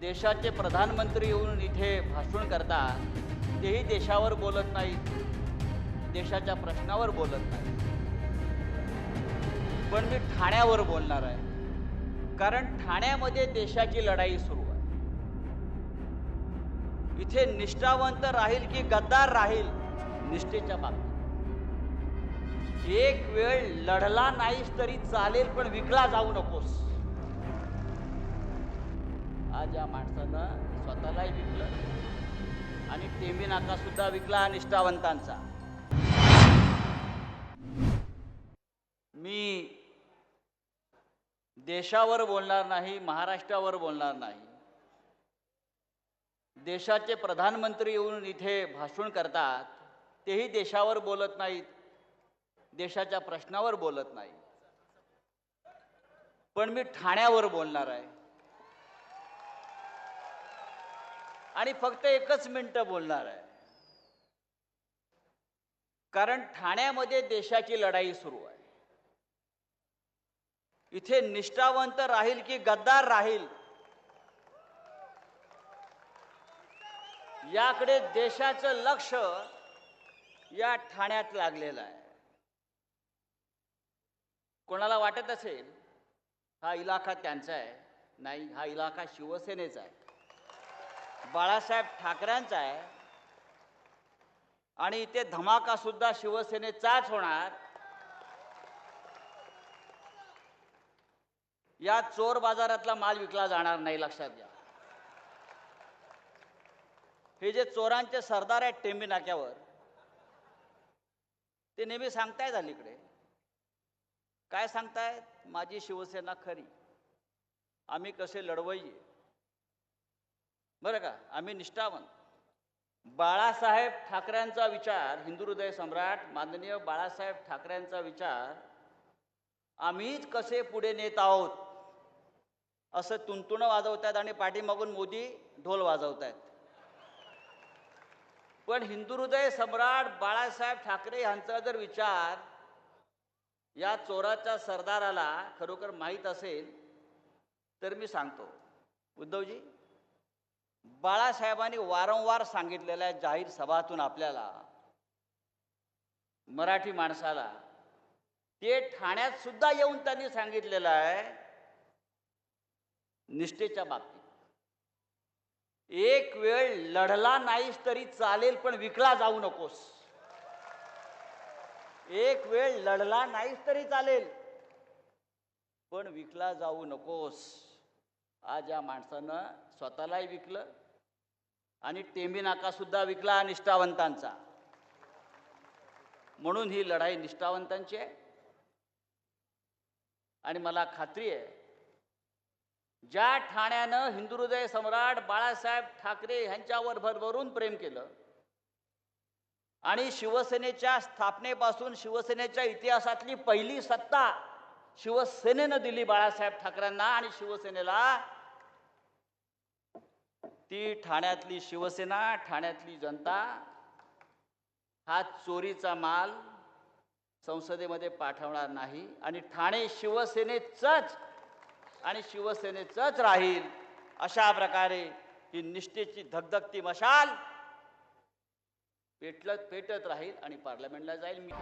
देशाचे प्रधानमंत्री येऊन इथे भाषण करतात तेही देशावर बोलत नाहीत देशाच्या प्रश्नावर बोलत नाही पण मी ठाण्यावर बोलणार आहे कारण ठाण्यामध्ये देशाची लढाई सुरू आहे. इथे निष्ठावंत राहील की गद्दार राहील निष्ठेच्या बाबतीत. एक वेळ लढला नाहीस तरी चालेल पण विकला जाऊ नकोस. आज या माणसानं स्वतःलाही विकलं. आणि टेमी नाकासुद्धा विकला निष्ठावंतांचा. मी देशावर बोलणार नाही महाराष्ट्रावर बोलणार नाही. देशाचे प्रधानमंत्री येऊन इथे भाषण करतात तेही देशावर बोलत नाहीत देशाच्या प्रश्नावर बोलत नाही पण मी ठाण्यावर बोलणार आहे. आणि फक्त एकच मिनटं बोलणार आहे. कारण ठाण्यामध्ये देशाची लढाई सुरू आहे. इथे निष्ठावंत राहील की गद्दार राहील? याकडे देशाचं लक्ष या ठाण्यात लागलेलं आहे. कोणाला वाटत असेल हा इलाका त्यांचा आहे नाही हा इलाका शिवसेनेचा आहे. बाळासाहेब ठाकरेंचा आहे. आणि इथे धमाका सुद्धा शिवसेनेचाच होणार. या चोर बाजारातला माल विकला जाणार नाही लक्षात घ्या. हे जे चोरांचे सरदार आहेत टेंबी नाक्यावर ते नेहमी सांगतायत अलीकडे. काय सांगतायत? माझी शिवसेना खरी. आम्ही कसे लढवय्ये? बरं का? आम्ही निष्ठावंत. बाळासाहेब ठाकरेंचा विचार हिंदू हृदय सम्राट माननीय बाळासाहेब ठाकरेंचा विचार आम्हीच कसे पुढे नेत आहोत? असं तुणतुणं वाजवतात आणि पाठीमागून मोदी ढोल वाजवतायत. पण हिंदू हृदय सम्राट बाळासाहेब ठाकरे यांचा जर विचार या चोराच्या सरदाराला खरोखर माहीत असेल तर मी सांगतो. उद्धवजी बाळासाहेबांनी वारंवार सांगितलेल्या आहे जाहीर सभातून आपल्याला मराठी माणसाला ते ठाण्यात सुद्धा येऊन त्यांनी सांगितलेलं आहे निष्ठेच्या बाबतीत. एक वेळ लढला नाहीस तरी चालेल पण विकला जाऊ नकोस. एक वेळ लढला नाहीस तरी चालेल पण विकला जाऊ नकोस. आज या माणसानं स्वतःलाही विकलं आणि टेंबी नाका सुद्धा विकला निष्ठावंतांचा. म्हणून ही लढाई निष्ठावंतांची आहे. आणि मला खात्री आहे ज्या ठाण्यानं हिंदू हृदय सम्राट बाळासाहेब ठाकरे यांच्यावर भरभरून प्रेम केलं आणि शिवसेनेच्या स्थापनेपासून शिवसेनेच्या इतिहासातली पहिली सत्ता शिवसेनेनं दिली बाळासाहेब ठाकरेंना आणि शिवसेनेला ती ठाण्यातली शिवसेना ठाण्यातली जनता हा चोरीचा माल संसदेमध्ये पाठवणार नाही आणि ठाणे शिवसेनेचंच आणि शिवसेनेचंच राहील अशा प्रकारे ही निष्ठेची धगधगती मशाल. पेटलत पेटत राहील आणि पार्लमेंटला जाईल. मी